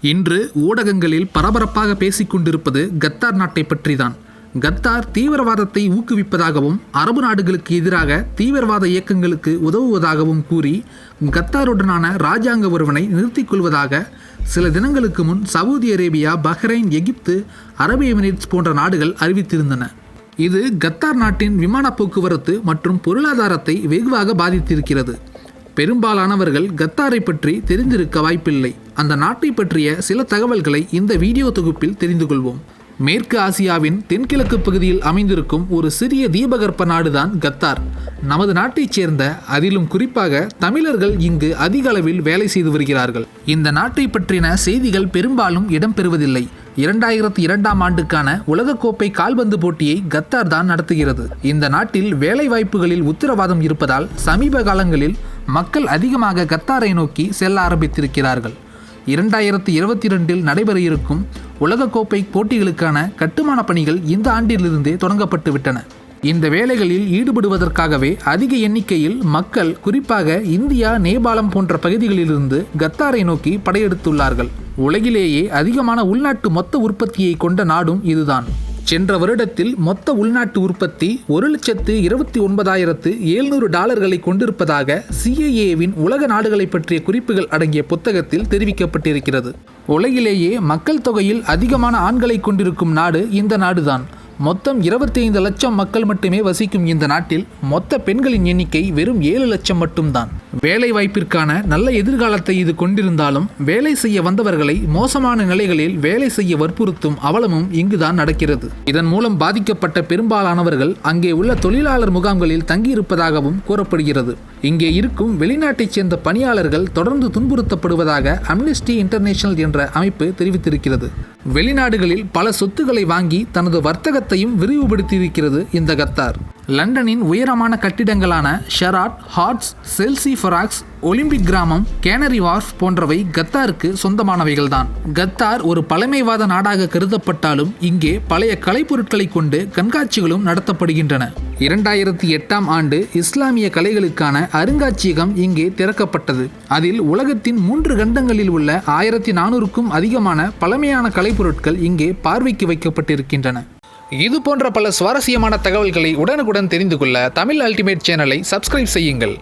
இன்று ஊடகங்களில் பரபரப்பாக பேசிக் கொண்டிருப்பது கத்தார் நாட்டை பற்றிதான். கத்தார் தீவிரவாதத்தை ஊக்குவிப்பதாகவும் அரபு நாடுகளுக்கு எதிராக தீவிரவாத இயக்கங்களுக்கு உதவுவதாகவும் கூறி கத்தாருடனான ராஜாங்க ஒருவனை நிறுத்திக் கொள்வதாக சில தினங்களுக்கு முன் சவுதி அரேபியா பஹ்ரைன் எகிப்து அரபு எமிரேட்ஸ் போன்ற நாடுகள் அறிவித்திருந்தன. இது கத்தார் நாட்டின் விமான போக்குவரத்து மற்றும் பொருளாதாரத்தை வெகுவாக பாதித்திருக்கிறது. பெரும்பாலானவர்கள் கத்தாரை பற்றி தெரிந்திருக்க வாய்ப்பில்லை. அந்த நாட்டை பற்றிய சில தகவல்களை இந்த வீடியோ தொகுப்பில் தெரிந்து கொள்வோம். மேற்கு ஆசியாவின் தென்கிழக்கு பகுதியில் அமைந்திருக்கும் ஒரு சிறிய தீபகற்ப நாடுதான் கத்தார். நமது நாட்டைச் சேர்ந்த அதிலும் குறிப்பாக தமிழர்கள் இங்கு அதிக அளவில் வேலை செய்து வருகிறார்கள். இந்த நாட்டை பற்றின செய்திகள் பெரும்பாலும் இடம்பெறுவதில்லை இரண்டாயிரத்தி இரண்டாம் ஆண்டுக்கான உலகக்கோப்பை கால்பந்து போட்டியை கத்தார் தான் நடத்துகிறது. இந்த நாட்டில் வேலை வாய்ப்புகளில் உத்தரவாதம் இருப்பதால் சமீப காலங்களில் மக்கள் அதிகமாக கத்தாரை நோக்கி செல்ல ஆரம்பித்திருக்கிறார்கள். இரண்டாயிரத்தி இருபத்தி ரெண்டில் நடைபெற இருக்கும் உலகக்கோப்பை போட்டிகளுக்கான கட்டுமான பணிகள் இந்த ஆண்டிலிருந்தே தொடங்கப்பட்டு விட்டன. இந்த வேலைகளில் ஈடுபடுவதற்காகவே அதிக எண்ணிக்கையில் மக்கள் குறிப்பாக இந்தியா நேபாளம் போன்ற பகுதிகளிலிருந்து கத்தாரை நோக்கி படையெடுத்துள்ளார்கள். உலகிலேயே அதிகமான உள்நாட்டு மொத்த உற்பத்தியை கொண்ட நாடும் இதுதான். சென்ற வருடத்தில் மொத்த உள்நாட்டு உற்பத்தி ஒரு லட்சத்து இருபத்தி ஒன்பதாயிரத்து எழுநூறு டாலர்களை கொண்டிருப்பதாக சிஐஏவின் உலக நாடுகளை பற்றிய குறிப்புகள் அடங்கிய புத்தகத்தில் தெரிவிக்கப்பட்டிருக்கிறது. உலகிலேயே மக்கள் தொகையில் அதிகமான ஆண்களை கொண்டிருக்கும் நாடு இந்த நாடுதான். மொத்தம் 25 லட்சம் மக்கள் மட்டுமே வசிக்கும் இந்த நாட்டில் மொத்த பெண்களின் எண்ணிக்கை வெறும் ஏழு லட்சம் மட்டும்தான். வேலை வாய்ப்பிற்கான நல்ல எதிர்காலத்தை இது கொண்டிருந்தாலும் வேலை செய்ய வந்தவர்களை மோசமான நிலைகளில் வேலை செய்ய வற்புறுத்தும் அவலமும் இங்குதான் நடக்கிறது. இதன் மூலம் பாதிக்கப்பட்ட பெரும்பாலானவர்கள் அங்கே உள்ள தொழிலாளர் முகாம்களில் தங்கியிருப்பதாகவும் கூறப்படுகிறது. இங்கே இருக்கும் வெளிநாட்டைச் சேர்ந்த பணியாளர்கள் தொடர்ந்து துன்புறுத்தப்படுவதாக அம்னெஸ்டி இன்டர்நேஷனல் என்ற அமைப்பு தெரிவித்திருக்கிறது. வெளிநாடுகளில் பல சொத்துக்களை வாங்கி தனது வர்த்தகத்தையும் விரிவுபடுத்தியிருக்கிறது இந்த கத்தார். லண்டனின் உயரமான கட்டிடங்களான Shard Harrods Chelsea barracks Olympic கிராமம் கேனரி வார்ஃப் போன்றவை கத்தாருக்கு சொந்தமானவைகள்தான். கத்தார் ஒரு பழமைவாத நாடாக கருதப்பட்டாலும் இங்கே பழைய கலைப்பொருட்களை கொண்டு கண்காட்சிகளும் நடத்தப்படுகின்றன. இரண்டாயிரத்தி எட்டாம் ஆண்டு இஸ்லாமிய கலைகளுக்கான அருங்காட்சியகம் இங்கே திறக்கப்பட்டது. அதில் உலகத்தின் மூன்று கண்டங்களில் உள்ள ஆயிரத்தி நானூறுக்கும் அதிகமான பழமையான கலைப்பொருட்கள் இங்கே பார்வைக்கு வைக்கப்பட்டிருக்கின்றன. இது போன்ற பல சுவாரஸ்யமான தகவல்களை உடனுக்குடன் தெரிந்து கொள்ள தமிழ் அல்டிமேட் சேனலை சப்ஸ்கிரைப் செய்யுங்கள்.